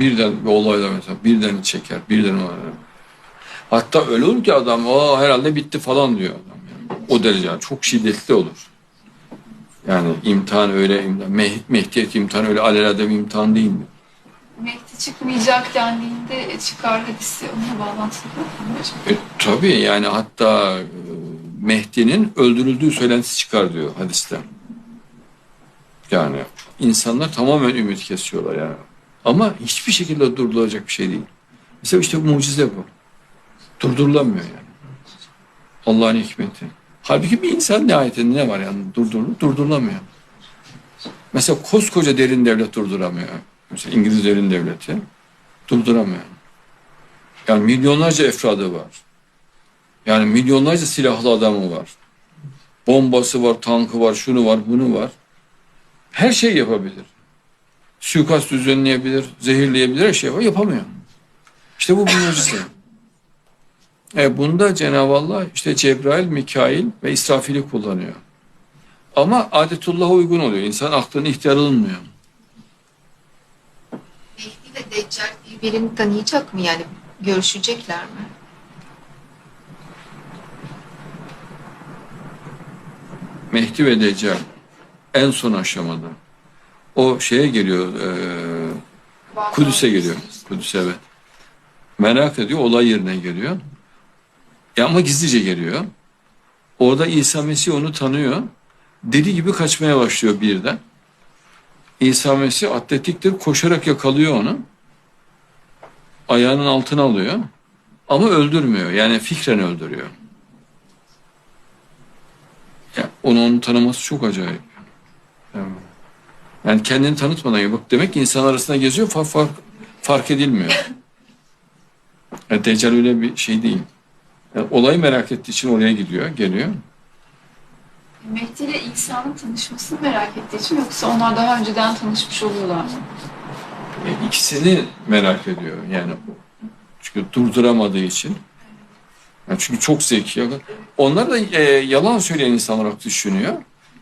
Birden bir olayla mesela birden çeker, birden olaylar. Hatta öyle olur ki adam Aa, herhalde bitti falan diyor adam. Yani. O derece yani çok şiddetli olur. Yani imtihan öyle, imtihan, Meh- Mehdiyet imtihanı öyle alelade bir imtihan değil mi? Mehdi çıkmayacak dendiğinde çıkar hadisi onunla bağlantılı mı? E, tabii yani hatta e, Mehdi'nin öldürüldüğü söylentisi çıkar diyor hadiste. Yani insanlar tamamen ümit kesiyorlar yani. Ama hiçbir şekilde durdurulacak bir şey değil. Mesela işte bu mucize bu. Durdurulamıyor yani. Allah'ın hikmeti. Halbuki bir insan nihayetinde ne var yani durdurulur, durdurulamıyor. Mesela koskoca derin devlet durduramıyor. Mesela İngiliz derin devleti durduramıyor. Yani milyonlarca efradı var. Yani milyonlarca silahlı adamı var. Bombası var, tankı var, şunu var, bunu var. Her şey yapabilir. Suikast düzenleyebilir, zehirleyebilir, her şey var. Yapamıyor. İşte bu mucize. E bunda Cenab-ı Allah işte Cebrail, Mikail ve İsrafil'i kullanıyor. Ama adetullah'a uygun oluyor. İnsan aklını ihtiyar alınmıyor. Mehdi ve Deccal birbirini tanıyacak mı yani görüşecekler mi? Mehdi ve Deccal en son aşamada. O şeye geliyor, e, Kudüs'e geliyor. Kudüs'e evet. Merak ediyor, olay yerine geliyor. Ya ama gizlice geliyor. Orada İsa Mesih onu tanıyor. Deli gibi kaçmaya başlıyor birden. İsa Mesih atletiktir, koşarak yakalıyor onu. Ayağının altına alıyor. Ama öldürmüyor. Yani fikren öldürüyor. Ya onu onun tanıması çok acayip. Yani, yani kendini tanıtmadan ya bak demek ki insan arasında geziyor fark, fark, fark edilmiyor. Yani Deccal öyle bir şey değil. Yani olayı merak ettiği için oraya gidiyor, geliyor. Mehdi ile İsa'nın tanışmasını merak ettiği için yoksa onlar daha önceden tanışmış oluyorlar mı? E, ikisini merak ediyor. Yani çünkü durduramadığı için. Yani çünkü çok zeki. Onlar da e, yalan söyleyen insan olarak düşünüyor.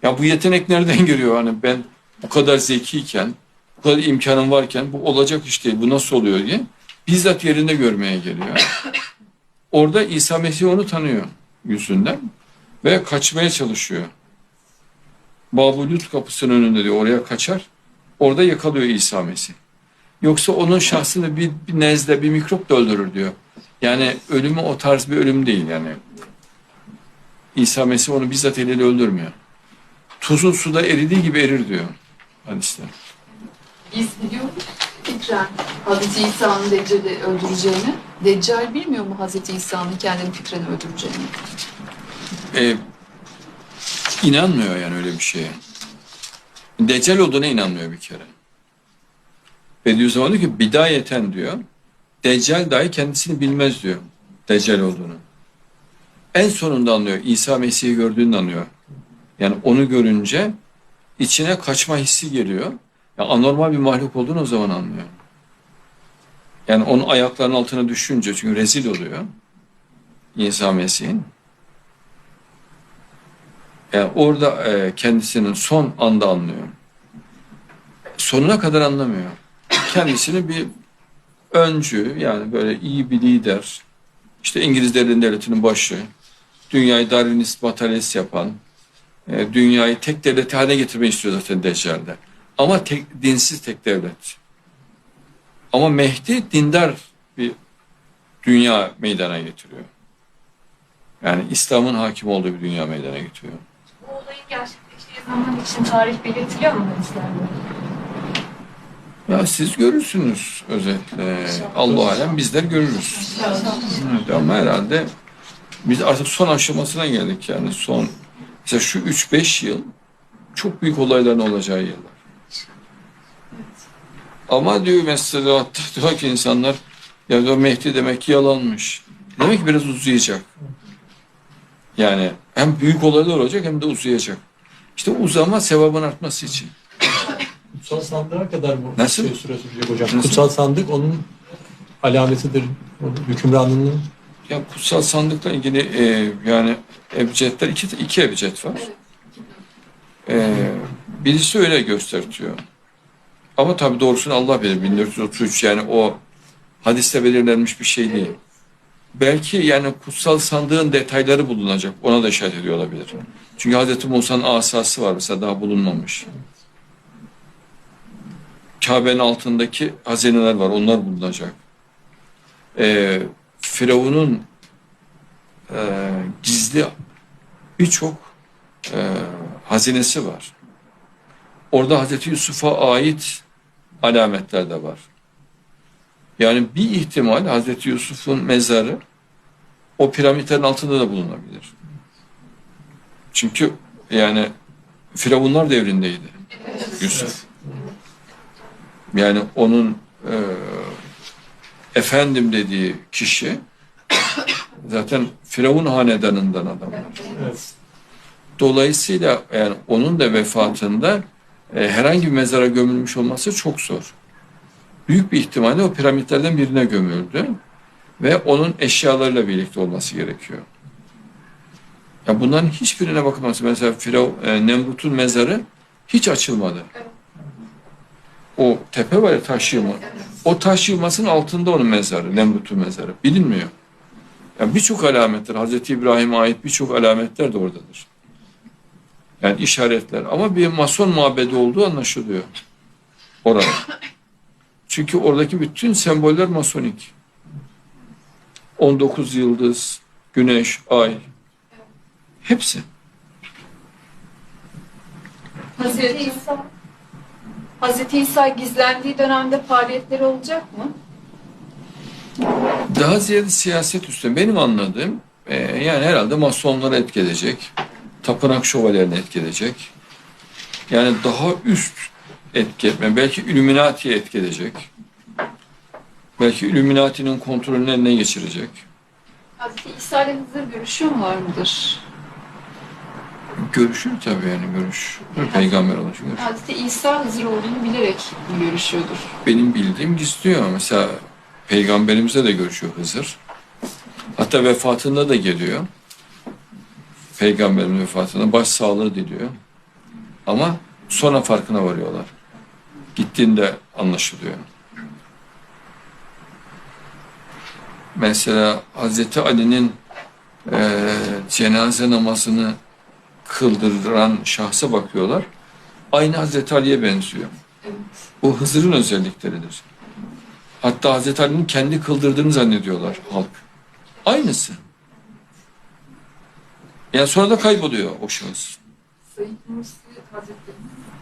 Ya bu yetenek nereden geliyor? Hani ben bu kadar zekiyken, bu kadar imkanım varken bu olacak iş değil. Bu nasıl oluyor diye bizzat yerinde görmeye geliyor. Orada İsa Mesih onu tanıyor yüzünden ve kaçmaya çalışıyor. Babulut kapısının önünde diyor oraya kaçar. Orada yakalıyor İsa Mesih. Yoksa onun şahsını bir, bir nezle, bir mikrop da öldürür diyor. Yani ölümü o tarz bir ölüm değil yani. İsa Mesih onu bizzat eliyle öldürmüyor. Tuzun suda eridiği gibi erir diyor hadisler. Biz biliyoruz fikren Hazreti İsa'nın Deccal'i öldüreceğini. Deccal bilmiyor mu Hazreti İsa'nın kendini fikren öldüreceğini? Ee, inanmıyor yani öyle bir şeye. Deccal olduğuna inanmıyor bir kere. Bediüzzaman diyor ki bidayeten diyor. Deccal dahi kendisini bilmez diyor. Deccal olduğunu. En sonunda anlıyor. İsa Mesih'i gördüğünde anlıyor. Yani onu görünce içine kaçma hissi geliyor. Ya anormal bir mahluk olduğunu o zaman anlıyor. Yani onun ayaklarının altına düşünce çünkü rezil oluyor. İsa Mesih'in. Yani orada e, kendisinin son anda anlıyor. Sonuna kadar anlamıyor. Kendisini bir öncü yani böyle iyi bir lider. İşte İngiliz devlet devletinin başı. Dünyayı Darwinist materyalist yapan. E, dünyayı tek devlet haline getirmeyi istiyor zaten Deccal'de. Ama tek, dinsiz tek devlet. Ama Mehdi dindar bir dünya meydana getiriyor. Yani İslam'ın hakim olduğu bir dünya meydana getiriyor. Bu olayın gerçekleştiği zaman için tarih belirtiliyor mu hadislerde? Ya siz görürsünüz özetle. Allah alem bizler görürüz. Evet, ama herhalde biz artık son aşamasına geldik yani son. Mesela şu 3-5 yıl çok büyük olayların olacağı yıllar. Ama diyor mesela diyor ki insanlar ya diyor Mehdi demek ki yalanmış. Demek ki biraz uzayacak. Yani hem büyük olaylar olacak hem de uzayacak. İşte uzama sevabın artması için. Kutsal sandığa kadar bu Nasıl? şey süre sürecek hocam. Nasıl? Kutsal sandık onun alametidir. Hükümranlığının Ya kutsal sandıkla ilgili e, yani ebcedler iki, iki ebced var. E, birisi öyle göstertiyor. Ama tabii doğrusunu Allah bilir. 1433 yani o hadiste belirlenmiş bir şey değil. Belki yani kutsal sandığın detayları bulunacak. Ona da işaret ediyor olabilir. Çünkü Hazreti Musa'nın asası var mesela daha bulunmamış. Kabe'nin altındaki hazineler var. Onlar bulunacak. Ee, Firavun'un e, gizli birçok e, hazinesi var. Orada Hazreti Yusuf'a ait alametler de var. Yani bir ihtimal Hazreti Yusuf'un mezarı o piramitlerin altında da bulunabilir. Çünkü yani Firavunlar devrindeydi Yusuf. Yani onun e, efendim dediği kişi zaten Firavun hanedanından adamlar. Evet. Dolayısıyla yani onun da vefatında e, herhangi bir mezara gömülmüş olması çok zor. Büyük bir ihtimalle o piramitlerden birine gömüldü ve onun eşyalarıyla birlikte olması gerekiyor. Ya bunların hiçbirine bakılması mesela Firav e, Nemrut'un mezarı hiç açılmadı. O tepe var ya taş yığma. O taş yığmasının altında onun mezarı, Nemrut'un mezarı. Bilinmiyor. Yani birçok alametler, Hazreti İbrahim'e ait birçok alametler de oradadır. Yani işaretler. Ama bir mason mabedi olduğu anlaşılıyor. Orada. Çünkü oradaki bütün semboller masonik. 19 yıldız, güneş, ay. Hepsi. Hazreti İsa, Hazreti İsa gizlendiği dönemde faaliyetleri olacak mı? Daha ziyade siyaset üstüne. Benim anladığım e, yani herhalde masonları etkileyecek. Tapınak şövalyelerini etkileyecek. Yani daha üst etki etme. Belki Illuminati'ye etkileyecek. Belki Illuminati'nin kontrolünü eline geçirecek. Hazreti İsa ile Hızır görüşüyor mu var mıdır? Görüşür tabii yani görüş. Peygamber olacak. görüş. Hazreti İsa Hızır olduğunu bilerek görüşüyordur? Benim bildiğim gizliyor. Mesela peygamberimize de görüşüyor Hızır. Hatta vefatında da geliyor. Peygamberin vefatında baş sağlığı diliyor. Ama sonra farkına varıyorlar. Gittiğinde anlaşılıyor. Mesela Hazreti Ali'nin eee, cenaze namazını kıldıran şahsa bakıyorlar. Aynı Hazreti Ali'ye benziyor. Bu Hızır'ın özellikleridir. Hatta Hazreti Ali'nin kendi kıldırdığını zannediyorlar halk. Aynısı. Yani sonra da kayboluyor o şahıs.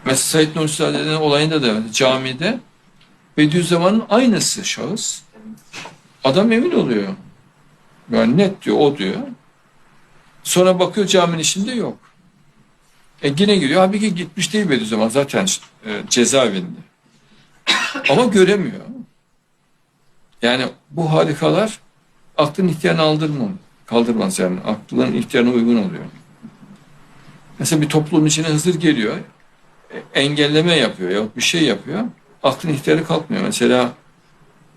Mesela Said Nursi Zade'nin olayında da camide Bediüzzaman'ın aynısı şahıs. Adam emin oluyor. Yani net diyor, o diyor. Sonra bakıyor caminin içinde yok. E yine giriyor. Halbuki gitmiş değil Bediüzzaman zaten e, cezaevinde. Ama göremiyor. Yani bu harikalar aklın ihtiyarını aldırmam, kaldırmaz yani. Aklın ihtiyarına uygun oluyor. Mesela bir toplumun içine Hızır geliyor. e, Engelleme yapıyor ya bir şey yapıyor. Aklın ihtiyarı kalkmıyor. Mesela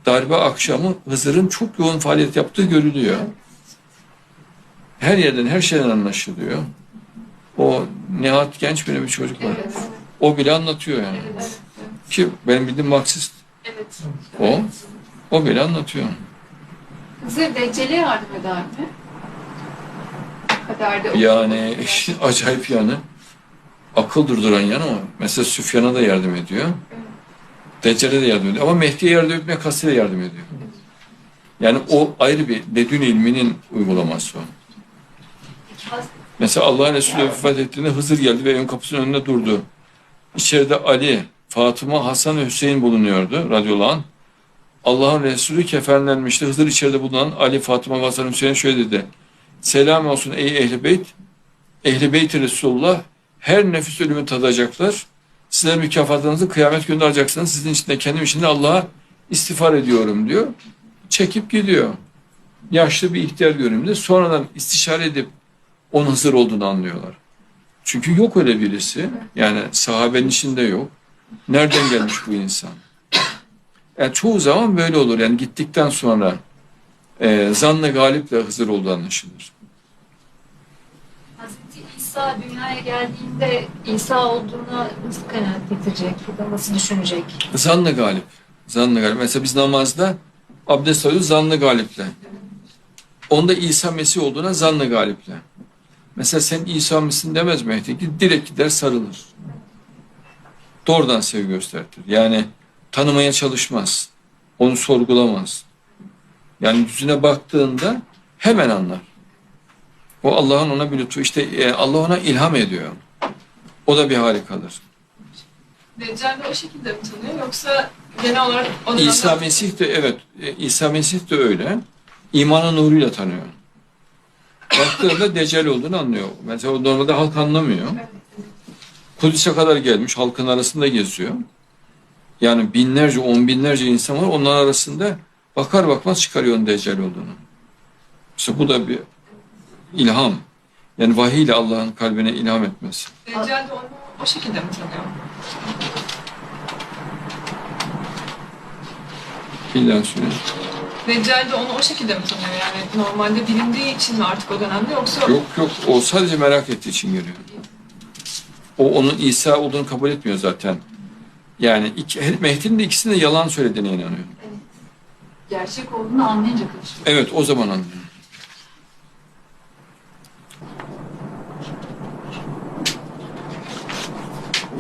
darbe akşamı Hızır'ın çok yoğun faaliyet yaptığı görülüyor. Her yerden her şeyden anlaşılıyor. O Nihat genç bir bir çocuk var. Evet. O bile anlatıyor yani. Evet. Ki benim bildiğim Marksist Evet. o. O bile anlatıyor. Hızır Deccal'e yardım eder mi? Kaderde Yani işin acayip yanı akıl durduran yanı o. Mesela Süfyan'a da yardım ediyor. Deccal'e de yardım ediyor. Ama Mehdi'ye yardım etmeye kastıyla yardım ediyor. Yani o ayrı bir ledün ilminin uygulaması o. Mesela Allah'ın Resulü vefat ettiğinde Hızır geldi ve ön kapısının önünde durdu. İçeride Ali, Fatıma, Hasan ve Hüseyin bulunuyordu radıyallahu anh. Allah'ın Resulü kefenlenmişti. Hızır içeride bulunan Ali, Fatıma ve Hasan Hüseyin şöyle dedi. Selam olsun ey ehli beyt. Ehli beyt Resulullah her nefis ölümü tadacaklar. Sizler mükafatınızı kıyamet günü alacaksınız. Sizin için de kendim için de Allah'a istiğfar ediyorum diyor. Çekip gidiyor. Yaşlı bir ihtiyar görünümde. Sonradan istişare edip onun Hızır olduğunu anlıyorlar. Çünkü yok öyle birisi. Yani sahabenin içinde yok. Nereden gelmiş bu insan? Yani çoğu zaman böyle olur. Yani gittikten sonra e, zanla galiple Hızır olduğu anlaşılır. Hazreti İsa dünyaya geldiğinde İsa olduğuna nasıl kanaat getirecek nasıl düşünecek? Zanlı galip. Zanlı galip. Mesela biz namazda abdest alıyoruz zanlı galiple. Onda İsa Mesih olduğuna zanlı galiple. Mesela sen İsa mısın demez Mehdi. Direkt gider sarılır. Doğrudan sevgi göstertir. Yani tanımaya çalışmaz. Onu sorgulamaz. Yani yüzüne baktığında hemen anlar. O Allah'ın ona bir lütfu. İşte e, Allah ona ilham ediyor. O da bir harikadır. Deccal de o şekilde mi tanıyor yoksa genel olarak İsa Mesih de evet e, İsa Mesih de öyle. İmanın nuruyla tanıyor. Baktığında deccal olduğunu anlıyor. Mesela o normalde halk anlamıyor. Kudüs'e kadar gelmiş halkın arasında geziyor. Yani binlerce, on binlerce insan var. Onların arasında bakar bakmaz çıkarıyor deccal olduğunu. İşte bu da bir ilham. Yani vahiy ile Allah'ın kalbine ilham etmesi. Deccal de onu o şekilde mi tanıyor? İlla. Deccal de onu o şekilde mi tanıyor? Yani normalde bilindiği için mi artık o dönemde yoksa Yok yok o sadece merak ettiği için geliyor. O onun İsa olduğunu kabul etmiyor zaten. Yani iki, Mehdi'nin de ikisinin de yalan söylediğine inanıyor. Gerçek olduğunu anlayınca karışıyor. Evet o zaman anlıyor.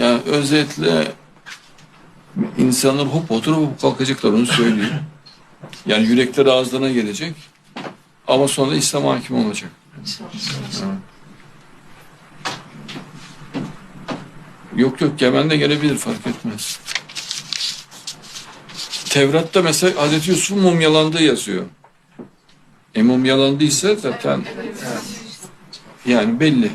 Yani özetle insanlar hop oturup hop kalkacaklar onu söyleyeyim. Yani yürekleri ağızlarına gelecek. Ama sonra İslam hakim olacak. Yok yok Yemen'de gelebilir fark etmez. Tevrat'ta mesela Hazreti Yusuf'un mumyalandığı yazıyor. E mumyalandıysa zaten yani belli.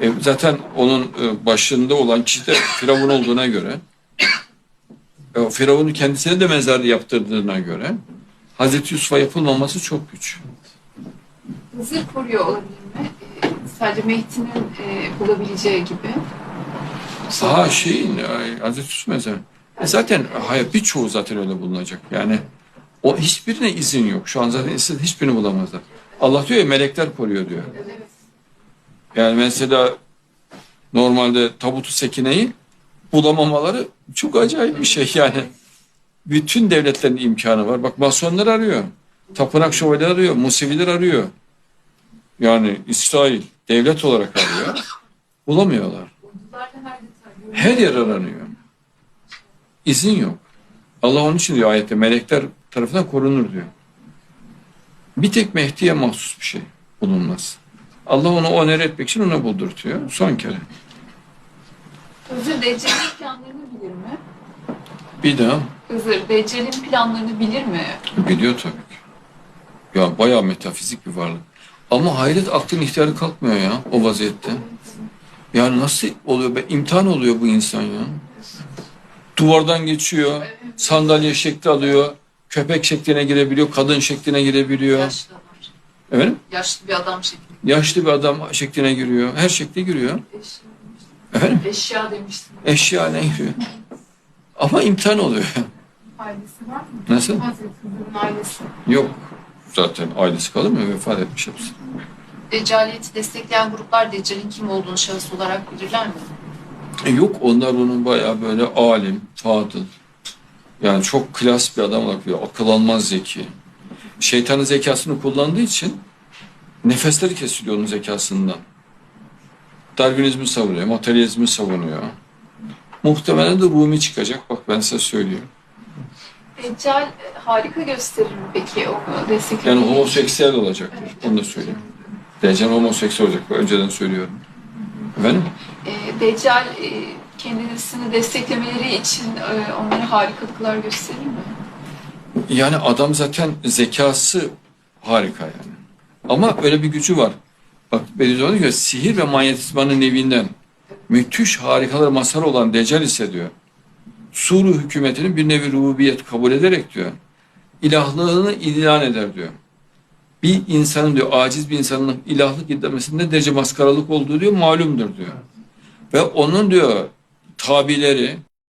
E, zaten onun e, başında olan kişi de Firavun olduğuna göre e, kendisine de mezar yaptırdığına göre Hazreti Yusuf'a yapılmaması çok güç. Hızır koruyor olabilir mi? Ee, sadece Mehdi'nin e, bulabileceği gibi. Aha şeyin ay, Hazreti Yusuf mezarı. E zaten hayır birçoğu zaten öyle bulunacak. Yani o hiçbirine izin yok. Şu an zaten istediği hiçbirini bulamazlar. Allah diyor ya melekler koruyor diyor. Yani mesela normalde tabutu sekineyi bulamamaları çok acayip bir şey yani. Bütün devletlerin imkanı var. Bak masonlar arıyor. Tapınak şövalyeleri arıyor. Museviler arıyor. Yani İsrail devlet olarak arıyor. Bulamıyorlar. Her yer aranıyor. İzin yok. Allah onun için diyor ayette melekler tarafından korunur diyor. Bir tek Mehdi'ye mahsus bir şey bulunmaz. Allah onu oner etmek için ona buldurtuyor. Son kere. Hızır Deccal'in planlarını bilir mi? Bir daha Hızır Deccal'in planlarını bilir mi? biliyor tabii ki. Ya bayağı metafizik bir varlık. Ama hayret aklın ihtiyarı kalkmıyor ya o vaziyette. Yani nasıl oluyor be? İmtihan oluyor bu insan ya. Duvardan geçiyor, sandalye şekli alıyor, köpek şekline girebiliyor, kadın şekline girebiliyor. Yaşlı adam. Efendim? Yaşlı bir adam şekli. Yaşlı bir adam şekline giriyor. Her şekle giriyor. Efendim? Eşya demiştim. Eşya ne giriyor. Ama imtihan oluyor. Ailesi var mı? Nasıl? Hazreti Hızır'ın ailesi. Yok. Zaten ailesi kalır mı? Vefat etmiş hepsi. Deccaliyeti destekleyen gruplar Deccal'in kim olduğunu şahıs olarak bilirler mi? E yok onlar onun bayağı böyle alim, fadıl. Yani çok klas bir adam olarak görüyor. Akıl almaz zeki. Şeytanın zekasını kullandığı için nefesleri kesiliyor onun zekasından. Darwinizmi savunuyor, materyalizmi savunuyor. Muhtemelen de Rumi çıkacak. Bak ben size söyleyeyim. Deccal e, harika gösterir mi peki onu desteklemeyi? Yani homoseksüel olacaktır. Onu da söyleyeyim. Deccal homoseksüel olacak. Önceden söylüyorum. Efendim? E, Deccal e, kendisini desteklemeleri için e, onlara harikalıklar gösterir mi? Yani adam zaten zekası harika yani. Ama öyle bir gücü var. Bak Bediüzzaman diyor sihir ve manyetizmanın nevinden müthiş harikalar mazhar olan Deccal ise diyor. Suru hükümetinin bir nevi rububiyet kabul ederek diyor. ilahlığını ilan eder diyor. Bir insanın diyor aciz bir insanın ilahlık iddiamesinde derece maskaralık olduğu diyor malumdur diyor. Ve onun diyor tabileri